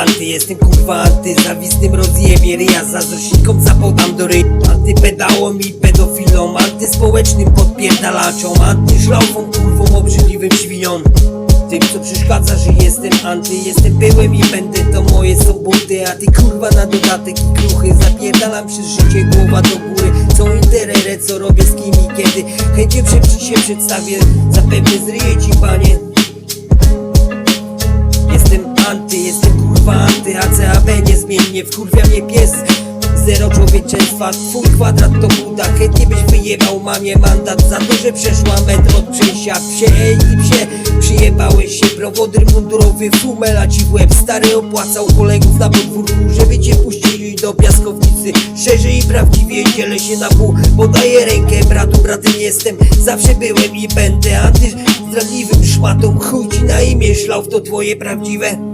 anty Jestem kurwa anty, zawistnym rozjebie ryja Zazdrośnikom zapodam do ryj. Antypedałom i pedofilom Antyspołecznym podpierdalaczom Antyszlaufom, kurwom, obrzydliwym świniom tym co przeszkadza, że jestem anty Jestem byłem i będę, to moje są buty. A ty kurwa na dodatek i kruchy Zapierdalam przez życie, głowa do góry. Co interere, co robię z kim i kiedy. Chęcią się, się przedstawię Zapewne zryję ci panie niezmiennie, wkurwia mnie pies. Zero człowieczeństwa, twój kwadrat to buda. Chętnie byś wyjebał mamie mandat Za to, że przeszła metr od przejścia. Psie, i psie, przyjebałeś się. Prowodyr mundurowy, fumela ci w łeb. Stary opłacał kolegów na podwórku Żeby cię puścili do piaskownicy. Szczerze i prawdziwie dzielę się na pół Podaję rękę, bratu. Bratem jestem Zawsze byłem i będę. Anty zdradliwym szmatą Chuj ci na imię, szlauf to twoje prawdziwe